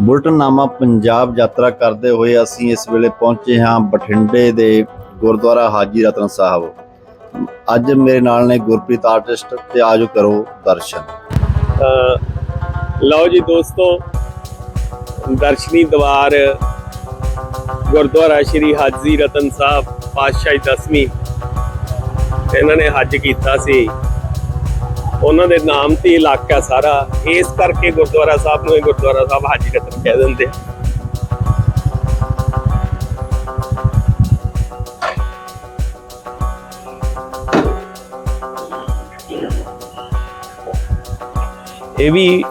ਬੁਲਟਨਨਾਮਾ ਪੰਜਾਬ ਯਾਤਰਾ ਕਰਦੇ ਹੋਏ ਅਸੀਂ ਇਸ ਵੇਲੇ ਪਹੁੰਚੇ ਹਾਂ ਬਠਿੰਡੇ ਦੇ ਗੁਰਦੁਆਰਾ ਹਾਜੀ ਰਤਨ ਸਾਹਿਬ। ਅੱਜ ਮੇਰੇ ਨਾਲ ਨੇ ਗੁਰਪ੍ਰੀਤ ਆਰਟਿਸਟ ਤੇ ਆਜੋ ਕਰੋ ਦਰਸ਼ਨ। ਲਓ ਜੀ ਦੋਸਤੋ, ਦਰਸ਼ਨੀ ਦਵਾਰ, ਗੁਰਦੁਆਰਾ ਸ਼੍ਰੀ ਹਾਜੀ ਰਤਨ ਸਾਹਿਬ, ਪਾਤਸ਼ਾਹੀ ਦਸਵੀਂ। ਇਹਨਾਂ ਨੇ ਹੱਜ ਕੀਤਾ ਸੀ। ਉਹਨਾਂ ਦੇ ਨਾਮ ਤੇ ਇਲਾਕਾ ਸਾਰਾ ਇਸ ਕਰਕੇ ਗੁਰਦੁਆਰਾ ਸਾਹਿਬ ਨੂੰ ਇਹ ਗੁਰਦੁਆਰਾ ਸਾਹਿਬ ਹਾਜੀ ਰਤਨ ਕਹਿ ਦਿੰਦੇ ਆ। ਇਹ ਵੀ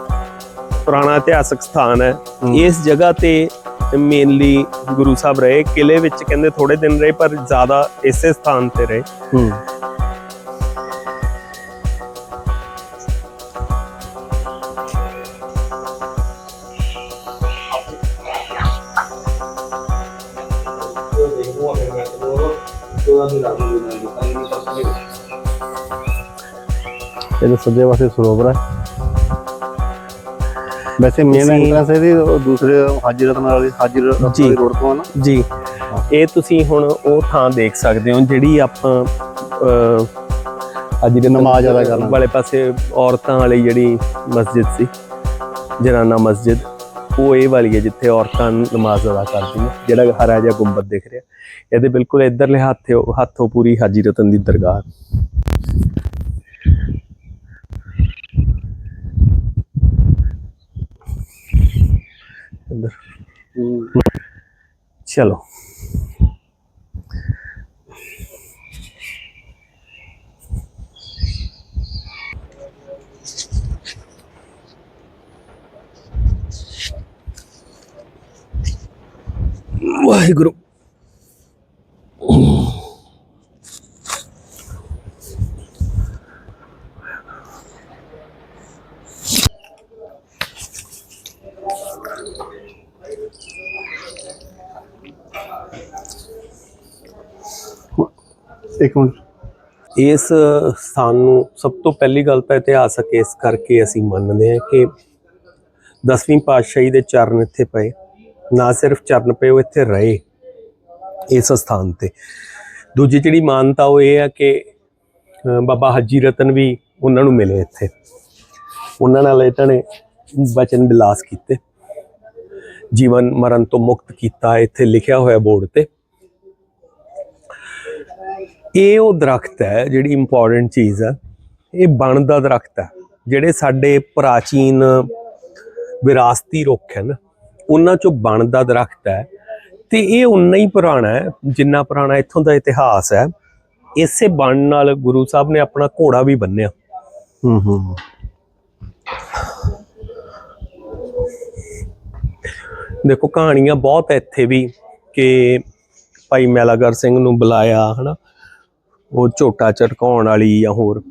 ਪੁਰਾਣਾ ਇਤਿਹਾਸਕ ਸਥਾਨ ਹੈ। ਇਸ ਜਗ੍ਹਾ ਤੇ ਮੇਨਲੀ ਗੁਰੂ ਸਾਹਿਬ ਰਹੇ ਕਿਲੇ ਵਿੱਚ ਕਹਿੰਦੇ ਥੋੜੇ ਦਿਨ ਰਹੇ ਪਰ ਜ਼ਿਆਦਾ ਇਸੇ ਸਥਾਨ ਤੇ ਰਹੇ। ਇਹਦੇ ਸੱਜੇ ਪਾਸੇ ਸਰੋਵਰ ਹੈ ਵੈਸੇ ਮੇਨ ਤੁਸੀਂ- ਐਂਟਰੈਂਸ ਇਹਦੀ ਉਹ ਦੂਸਰੇ ਹਾਜੀ ਰਤਨ ਵਾਲੀ ਹਾਜੀ ਰਤਨ ਜੀ। ਵਾਲੀ ਰੋਡ ਤੋਂ ਨਾ। ਜੀ। ਇਹ ਤੁਸੀਂ ਹੁਣ ਉਹ ਥਾਂ ਦੇਖ ਸਕਦੇ ਹੋ ਜਿਹੜੀ ਆਪਾਂ ਅਹ, ਹਾਜੀ ਦੇ ਨਮਾਜ਼ ਅਦਾ ਕਰਨਾ। ਵਾਲੇ ਪਾਸੇ ਔਰਤਾਂ ਵਾਲੀ ਜਿਹੜੀ ਮਸਜਿਦ ਸੀ ਜਨਾਨਾ ਮਸਜਿਦ। ਉਹ ਇਹ ਵਾਲੀ ਹੈ ਜਿੱਥੇ ਔਰਤਾਂ ਨਮਾਜ਼ ਅਦਾ ਕਰਦੀਆਂ ਜਿਹੜਾ ਹਰਾ ਜਿਹਾ ਗੁੰਬਦ ਦਿਖ ਰਿਹਾ। ਇਹਦੇ ਬਿਲਕੁਲ ਇਧਰਲੇ ਹੱਥੋਂ ਹੱਥੋਂ ਪੂਰੀ ਹਾਜੀ ਰਤਨ ਦੀ ਦਰਗਾਹ। ਚਲੋ। ਵਾਹਿਗੁਰੂ। ਇੱਕ ਮਿੰਟ। ਇਸ ਸਥਾਨ ਨੂੰ ਸਭ ਤੋਂ ਪਹਿਲੀ ਗੱਲ ਤਾਂ ਇਤਿਹਾਸਕ ਇਸ ਕਰਕੇ ਅਸੀਂ ਮੰਨਦੇ ਹਾਂ ਕਿ ਦਸਵੀਂ ਪਾਤਸ਼ਾਹੀ ਦੇ ਚਰਨ ਇੱਥੇ ਪਏ। ਨਾ ਸਿਰਫ ਚਰਨ ਪਏ, ਉਹ ਇੱਥੇ ਰਹੇ ਇਸ ਸਥਾਨ ਤੇ। ਦੂਜੀ ਜਿਹੜੀ ਮਾਨਤਾ ਉਹ ਇਹ ਹੈ ਕਿ ਬਾਬਾ ਹਜੀ ਰਤਨ ਵੀ ਉਹਨਾਂ ਨੂੰ ਮਿਲੇ ਇੱਥੇ। ਉਹਨਾਂ ਨਾਲ ਇਹਨਾਂ ਨੇ ਬਚਨ ਬਿਲਾਸ ਕੀਤੇ। ਜੀਵਨ ਮਰਨ ਤੋਂ ਮੁਕਤ ਕੀਤਾ ਇੱਥੇ ਲਿਖਿਆ ਹੋਇਆ ਬੋਰਡ ਤੇ। ਇਹ ਉਹ ਦਰਖਤ ਹੈ ਜਿਹੜੀ ਇੰਪੋਰਟੈਂਟ ਚੀਜ਼ ਹੈ ਇਹ ਬਣ ਦਾ ਦਰਖਤ ਹੈ। ਜਿਹੜੇ ਸਾਡੇ ਪ੍ਰਾਚੀਨ ਵਿਰਾਸਤੀ ਰੁੱਖ ਹਨ ਉਹਨਾਂ ਚੋਂ ਬਣ ਦਾ ਦਰਖਤ ਹੈ। ਤੇ ਇਹ ਉਨਾ ਹੀ ਪੁਰਾਣਾ ਹੈ ਜਿੰਨਾ ਪੁਰਾਣਾ ਇੱਥੋਂ ਦਾ ਇਤਿਹਾਸ ਹੈ। ਇਸੇ ਬਣ ਨਾਲ ਗੁਰੂ ਸਾਹਿਬ ਨੇ ਆਪਣਾ ਘੋੜਾ ਵੀ ਬੰਨਿਆ। ਹੂੰ ਹੂੰ ਦੇਖੋ ਕਹਾਣੀਆਂ ਬਹੁਤ ਇੱਥੇ ਵੀ ਕਿ ਭਾਈ ਮੈਲਾਗਰ ਸਿੰਘ ਨੂੰ ਬੁਲਾਇਆ ਹਨਾ। ਉਹ ਝੋਟਾ ਚਟਕਾਉਣ ਵਾਲੀ ਜਾਂ ਹੋਰ।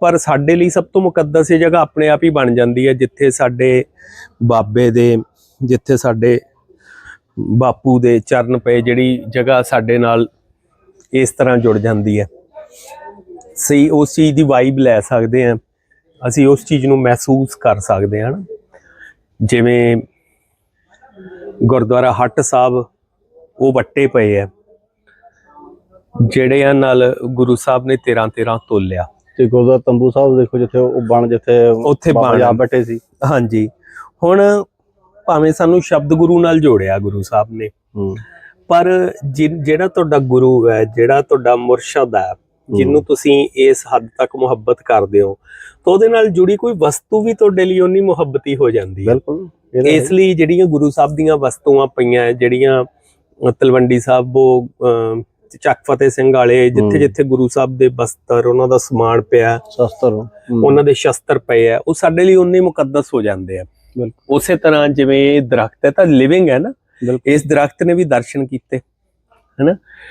ਪਰ ਸਾਡੇ ਲਈ ਸਭ ਤੋਂ ਮੁਕੱਦਸ ਇਹ ਜਗ੍ਹਾ ਆਪਣੇ ਆਪ ਹੀ ਬਣ ਜਾਂਦੀ ਹੈ ਜਿੱਥੇ ਸਾਡੇ ਬਾਬੇ ਦੇ ਜਿੱਥੇ ਸਾਡੇ ਬਾਪੂ ਦੇ ਚਰਨ ਪਏ ਜਿਹੜੀ ਜਗ੍ਹਾ ਸਾਡੇ ਨਾਲ ਇਸ ਤਰ੍ਹਾਂ ਜੁੜ ਜਾਂਦੀ ਹੈ। ਸਹੀ ਉਸ ਚੀਜ਼ ਦੀ ਵਾਈਬ ਲੈ ਸਕਦੇ ਹਾਂ। ਅਸੀਂ ਉਸ ਚੀਜ਼ ਨੂੰ ਮਹਿਸੂਸ ਕਰ ਸਕਦੇ ਹਾਂ। ਜਿਵੇਂ ਗੁਰਦੁਆਰਾ ਹੱਟ ਸਾਹਿਬ ਉਹ ਵੱਟੇ ਪਏ ਆ ਜਿਹੜਿਆਂ ਨਾਲ ਗੁਰੂ ਸਾਹਿਬ ਨੇ 13 13 ਤੋਲਿਆ। ਤੇ ਗੁਰਦੁਆਰਾ ਤੰਬੂ ਸਾਹਿਬ ਦੇਖੋ ਜਿੱਥੇ ਉਹ ਬਣ ਜਿੱਥੇ ਉੱਥੇ ਬਣ। ਬੈਠੇ ਸੀ। ਹਾਂਜੀ। ਹੁਣ ਭਾਵੇਂ ਸਾਨੂੰ ਸ਼ਬਦ ਗੁਰੂ ਨਾਲ ਜੋੜਿਆ ਗੁਰੂ ਸਾਹਿਬ ਨੇ। ਪਰ ਜਿਹੜਾ ਤੁਹਾਡਾ ਗੁਰੂ ਹੈ ਜਿਹੜਾ ਤੁਹਾਡਾ ਮੁਰਸ਼ਦ ਹੈ ਜਿਹਨੂੰ ਤੁਸੀਂ ਇਸ ਹੱਦ ਤੱਕ ਮੁਹੱਬਤ ਕਰਦੇ ਹੋ ਤਾਂ ਉਹਦੇ ਨਾਲ ਜੁੜੀ ਕੋਈ ਵਸਤੂ ਵੀ ਤੁਹਾਡੇ ਲਈ ਉਨੀ ਮੁਹੱਬਤੀ ਹੋ ਜਾਂਦੀ ਹੈ। ਬਿਲਕੁਲ। ਇਸ ਲਈ ਜਿਹੜੀਆਂ ਗੁਰੂ ਸਾਹਿਬ ਦੀਆਂ ਵਸਤੂਆਂ ਪਈਆਂ ਜਿਹੜੀਆਂ ਤਲਵੰਡੀ ਸਾਹਿਬ ਉਹ ਚੱਕ ਫਤਿਹ ਸਿੰਘ ਵਾਲੇ ਜਿੱਥੇ। ਜਿੱਥੇ ਗੁਰੂ ਸਾਹਿਬ ਦੇ ਬਸਤਰ ਉਹਨਾਂ ਦਾ ਸਮਾਨ ਪਿਆ ਸ਼ਸਤਰ। ਉਹਨਾਂ ਦੇ ਸ਼ਸਤਰ ਪਏ ਆ ਉਹ ਸਾਡੇ ਲਈ ਉਨੇ ਮੁਕੱਦਸ ਹੋ ਜਾਂਦੇ ਆ। ਉਸੇ ਤਰ੍ਹਾਂ ਜਿਵੇਂ ਇਹ ਦਰਖਤ ਹੈ ਤਾਂ ਲਿਵਿੰਗ ਹੈ ਨਾ ਇਸ ਦਰਖਤ ਨੇ ਵੀ ਦਰਸ਼ਨ ਕੀਤੇ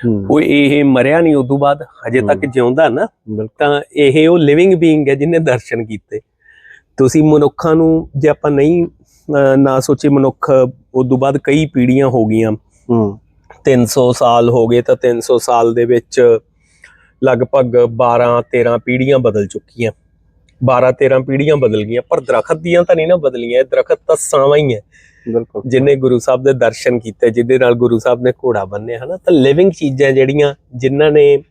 ਹੂੰ। ਉਹ ਇਹ ਮਰਿਆ ਨਹੀਂ ਉਦੋਂ ਬਾਅਦ ਹਜੇ ਤੱਕ। ਜਿਉਂਦਾ ਨਾ ਤਾਂ ਇਹ ਉਹ ਲਿਵਿੰਗ ਬੀਇੰਗ ਹੈ ਜਿਹਨੇ ਦਰਸ਼ਨ ਕੀਤੇ। ਤੁਸੀਂ ਮਨੁੱਖਾਂ ਨੂੰ ਜੇ ਆਪਾਂ ਨਹੀਂ ਨਾ ਸੋਚੇ ਮਨੁੱਖ ਉਦੋਂ ਬਾਅਦ ਕਈ ਪੀੜ੍ਹੀਆਂ ਹੋ ਗਈਆਂ। ਹੂੰ। 300 ਸਾਲ ਹੋ ਗਏ ਤਾਂ 300 ਸਾਲ ਦੇ ਵਿੱਚ ਲਗਭਗ 12 13 ਪੀੜ੍ਹੀਆਂ ਬਦਲ ਚੁੱਕੀਆਂ। 12 13 ਪੀੜ੍ਹੀਆਂ ਬਦਲ ਗਈਆਂ ਪਰ ਦਰਖਤ ਦੀਆਂ ਤਾਂ ਨਹੀਂ ਨਾ ਬਦਲੀਆਂ ਇਹ ਦਰਖਤ ਤਾਂ ਸਾਵਾਂ ਹੀ ਹੈ। ਬਿਲਕੁਲ। ਜਿਨੇ ਗੁਰੂ ਸਾਹਿਬ ਦੇ ਦਰਸ਼ਨ ਕੀਤੇ ਜਿਹਦੇ ਨਾਲ ਗੁਰੂ ਸਾਹਿਬ ਨੇ ਘੋੜਾ ਬੰਨਿਆ ਹਨਾ ਤਾਂ ਲਿਵਿੰਗ ਚੀਜ਼ਾਂ ਜਿਹੜੀਆਂ ਜਿਨ੍ਹਾਂ ਨੇ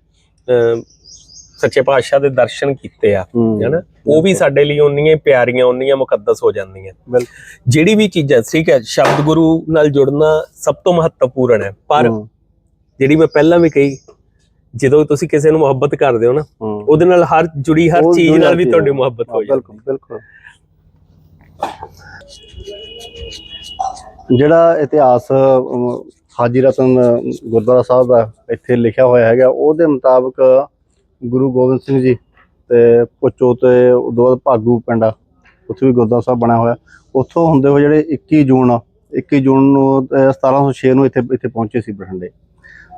ਸੱਚੇ ਪਾਤਸ਼ਾਹ ਦੇ ਦਰਸ਼ਨ ਕੀਤੇ ਆ ਹਨਾ ਉਹ ਵੀ ਸਾਡੇ ਲਈ ਉਨੀਆਂ ਹੀ ਪਿਆਰੀਆਂ ਉਨੀਆਂ ਮੁਕੱਦਸ ਹੋ ਜਾਂਦੀਆਂ। ਬਿਲਕੁਲ। ਜਿਹੜੀ ਵੀ ਚੀਜ਼ਾਂ ਠੀਕ ਹੈ ਸ਼ਬਦ ਗੁਰੂ ਨਾਲ ਜੁੜਨਾ ਸਭ ਤੋਂ ਮਹੱਤਵਪੂਰਨ ਹੈ ਪਰ ਜਿਹੜੀ ਮੈਂ ਪਹਿਲਾਂ ਵੀ ਕਹੀ ਜਦੋਂ ਤੁਸੀਂ ਕਿਸੇ ਨੂੰ ਮੁਹੱਬਤ ਕਰਦੇ ਹੋ ਨਾ। ਉਹਦੇ ਨਾਲ ਹਰ ਜੁੜੀ ਹਰ ਚੀਜ਼ ਨਾਲ ਵੀ ਤੁਹਾਡੀ। ਮੁਹੱਬਤ ਹਾਂ, ਹੋ ਜਾਂਦੀ ਬਿਲਕੁਲ ਬਿਲਕੁਲ ਜਿਹੜਾ ਇਤਿਹਾਸ ਹਾਜੀ ਰਤਨ ਗੁਰਦੁਆਰਾ ਸਾਹਿਬ ਹੈ ਇੱਥੇ ਲਿਖਿਆ ਹੋਇਆ ਹੈਗਾ ਉਹਦੇ ਮੁਤਾਬਕ ਗੁਰੂ ਗੋਬਿੰਦ ਸਿੰਘ ਜੀ ਤੇ ਪੁੱਚੋ ਤੇ ਉਦੋਂ ਬਾਅਦ ਭਾਗੂ ਪਿੰਡ ਉੱਥੇ ਵੀ ਗੁਰਦੁਆਰਾ ਸਾਹਿਬ ਬਣਿਆ ਹੋਇਆ ਉੱਥੋਂ ਹੁੰਦੇ ਹੋਏ ਜਿਹੜੇ 21 ਜੂਨ 21 ਜੂਨ ਨੂੰ ਅਹ, 1706 ਨੂੰ ਇੱਥੇ ਇੱਥੇ ਪਹੁੰਚੇ ਸੀ ਬਠਿੰਡੇ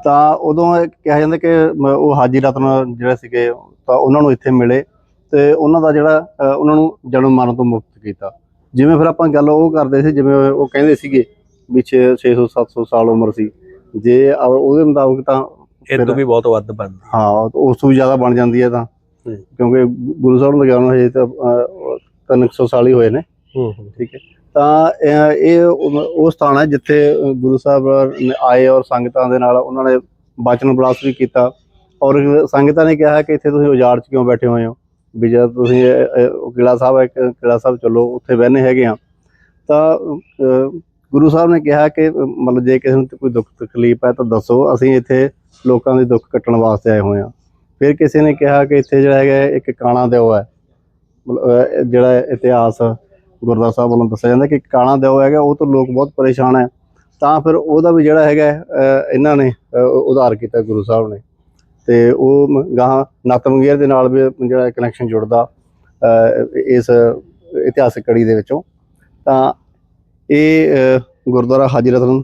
ਤਾਂ ਉਦੋਂ ਇਹ ਕਿਹਾ ਜਾਂਦਾ ਕਿ ਮ- ਉਹ ਹਾਜੀ ਰਤਨ ਜਿਹੜੇ ਸੀਗੇ ਤਾਂ ਉਹਨਾਂ ਨੂੰ ਇੱਥੇ ਮਿਲੇ ਤੇ ਉਹਨਾਂ ਦਾ ਜਿਹੜਾ ਉਹਨਾਂ ਨੂੰ ਜਨਮ ਮਰਨ ਤੋਂ ਮੁਕਤ ਕੀਤਾ। ਜਿਵੇਂ ਫਿਰ ਆਪਾਂ ਗੱਲ ਉਹ ਕਰਦੇ ਸੀ ਜਿਵੇਂ ਉਹ ਕਹਿੰਦੇ ਸੀਗੇ ਵੀ 6 600 700 ਸਾਲ ਉਮਰ ਸੀ। ਜੇ ਉਹਦੇ ਮੁਤਾਬਕ ਤਾਂ ਇਹ ਤੋਂ ਵੀ ਬਹੁਤ ਵੱਧ ਬਣਦੀ। ਹਾਂ ਉਸ ਤੋਂ ਵੀ ਜ਼ਿਆਦਾ ਬਣ ਜਾਂਦੀ ਹੈ ਤਾਂ। ਹੂੰ। ਕਿਉਂਕਿ ਗੁਰੂ ਸਾਹਿਬ ਨੂੰ ਗਿਆਨ ਹਜੇ ਤਾਂ ਅਹ, ਤਿੰਨ ਕੁ ਸੌ ਸਾਲ ਹੀ ਹੋਏ ਨੇ। ਹੂੰ। ਠੀਕ ਹੈ। ਤਾਂ ਇਹ ਉਹ ਸਥਾਨ ਹੈ ਜਿੱਥੇ ਗੁਰੂ ਸਾਹਿਬ ਆਏ ਔਰ ਸੰਗਤਾਂ ਦੇ ਨਾਲ ਉਹਨਾਂ ਨੇ ਬਚਨ ਬਲਾਸ ਵੀ ਕੀਤਾ। ਔਰ ਸੰਗਤਾਂ ਨੇ ਕਿਹਾ ਕਿ ਇੱਥੇ ਤੁਸੀਂ ਉਜਾੜ 'ਚ ਕਿਉਂ ਬੈਠੇ ਹੋਏ ਹੋ? ਵੀ ਜਦ ਤੁਸੀਂ ਇਹ- ਕਿਲ੍ਹਾ ਸਾਹਿਬ ਹੈ ਕਿ ਕਿਲ੍ਹਾ ਸਾਹਿਬ ਚੱਲੋ ਉੱਥੇ ਬਹਿਨੇ ਹੈਗੇ ਆ ਤਾਂ ਗੁਰੂ ਸਾਹਿਬ ਨੇ ਕਿਹਾ ਕਿ ਮਤਲਬ ਜੇ ਕਿਸੇ ਨੂੰ ਕੋਈ ਦੁੱਖ ਤਕਲੀਫ ਹੈ ਤਾਂ ਦੱਸੋ ਅਸੀਂ ਇੱਥੇ ਲੋਕਾਂ ਦੇ ਦੁੱਖ ਕੱਟਣ ਵਾਸਤੇ ਆਏ ਹੋਏ ਆ ਫਿਰ ਕਿਸੇ ਨੇ ਕਿਹਾ ਕਿ ਇੱਥੇ ਜਿਹੜਾ ਹੈਗਾ ਇੱਕ ਕਾਣਾ ਦਿਓ ਹੈ। ਮਤਲਬ, ਜਿਹੜਾ ਇਤਿਹਾਸ ਗੁਰਦੁਆਰਾ ਸਾਹਿਬ ਵੱਲੋਂ ਦੱਸਿਆ ਜਾਂਦਾ ਕਿ ਕਾਣਾ ਦਿਓ ਹੈਗਾ, ਉਹ ਤੋਂ ਲੋਕ ਬਹੁਤ ਪਰੇਸ਼ਾਨ ਹੈ। ਤਾਂ ਫਿਰ ਉਹਦਾ ਵੀ ਜਿਹੜਾ ਹੈਗਾ ਇਹਨਾਂ ਨੇ ਉਧਾਰ ਕੀਤਾ ਗੁਰੂ ਸਾਹਿਬ ਨੇ। ਤੇ ਉਹ ਮ- ਗਾਹਾਂ ਨਤਮਗੀਰ ਦੇ ਨਾਲ ਵੀ ਜਿਹੜਾ ਕਨੈਕਸ਼ਨ ਜੁੜਦਾ ਇਸ ਇਤਿਹਾਸਕ ਕੜੀ ਦੇ ਵਿੱਚੋਂ। ਤਾਂ ਇਹ ਗੁਰਦੁਆਰਾ ਹਾਜੀ ਰਤਨ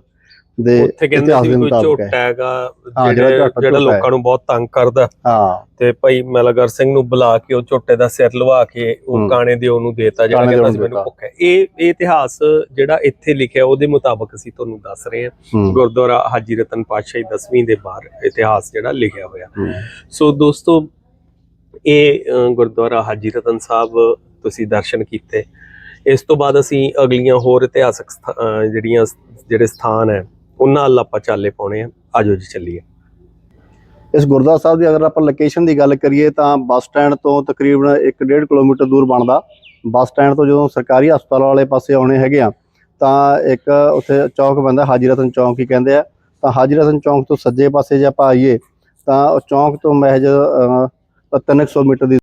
ਦੇ ਉੱਥੇ ਕਹਿੰਦੇ ਸੀ ਕੋਈ ਝੋਟਾ ਹੈਗਾ ਜਿਹੜਾ। ਲੋਕਾਂ ਨੂੰ ਬਹੁਤ ਤੰਗ ਕਰਦਾ। ਹਾਂ। ਤੇ ਭਾਈ ਮਲਗਰ ਸਿੰਘ ਨੂੰ ਬੁਲਾ ਕੇ ਉਹ ਝੋਟੇ ਦਾ ਸਿਰ ਲਵਾ ਕੇ ਉਹ। ਕਾਣੇ ਦੇ ਉਹਨੂੰ ਦੇਤਾ ਜਿਹੜਾ ਕਹਿੰਦਾ ਸੀ ਮੈਨੂੰ। ਭੁੱਖ ਹੈ। ਇਹ ਇਹ ਇਤਿਹਾਸ ਜਿਹੜਾ ਇੱਥੇ ਲਿਖਿਆ ਉਹਦੇ ਮੁਤਾਬਕ ਅਸੀਂ ਤੁਹਾਨੂੰ ਦੱਸ ਰਹੇ ਹਾਂ। ਗੁਰਦੁਆਰਾ ਹਾਜੀ ਰਤਨ ਪਾਤਸ਼ਾਹੀ 10ਵੀਂ ਦੇ ਬਾਹਰ ਇਤਿਹਾਸ ਜਿਹੜਾ ਲਿਖਿਆ ਹੋਇਆ। ਸੋ ਦੋਸਤੋ ਇਹ ਗੁਰਦੁਆਰਾ ਹਾਜੀ ਰਤਨ ਸਾਹਿਬ ਤੁਸੀਂ ਦਰਸ਼ਨ ਕੀਤੇ। ਇਸ ਤੋਂ ਬਾਅਦ ਅਸੀਂ ਅਗਲੀਆਂ ਹੋਰ ਇਤਿਹਾਸਕ ਜਿਹੜੀਆਂ ਜਿਹੜੇ ਸਥਾਨ ਹੈ ਉਹਨਾਂ ਵੱਲ ਆਪਾਂ ਚਾਲੇ ਪਾਉਣੇ ਆ। ਆਜੋ ਜੀ, ਚੱਲੀਏ। ਇਸ ਗੁਰਦੁਆਰਾ ਸਾਹਿਬ ਦੀ ਅਗਰ ਆਪਾਂ ਲੋਕੇਸ਼ਨ ਦੀ ਗੱਲ ਕਰੀਏ ਤਾਂ ਬੱਸ ਸਟੈਂਡ ਤੋਂ ਤਕਰੀਬਨ 1.5 ਕਿਲੋਮੀਟਰ ਦੂਰ ਬਣਦਾ। ਬੱਸ ਸਟੈਂਡ ਤੋਂ ਜਦੋਂ ਸਰਕਾਰੀ ਹਸਪਤਾਲ ਵਾਲੇ ਪਾਸੇ ਆਉਣੇ ਹੈਗੇ ਆ, ਤਾਂ ਇੱਕ ਉੱਥੇ ਚੌਕ ਪੈਂਦਾ ਹਾਜੀ ਰਤਨ ਚੌਕ ਹੀ ਕਹਿੰਦੇ ਆ। ਤਾਂ ਹਾਜੀ ਰਤਨ ਚੌਕ ਤੋਂ ਸੱਜੇ ਪਾਸੇ ਜੇ ਆਪਾਂ ਆਈਏ, ਤਾਂ ਉਹ ਚੌਕ ਤੋਂ ਮਹਿਜ 300 ਮੀਟਰ ਦੀ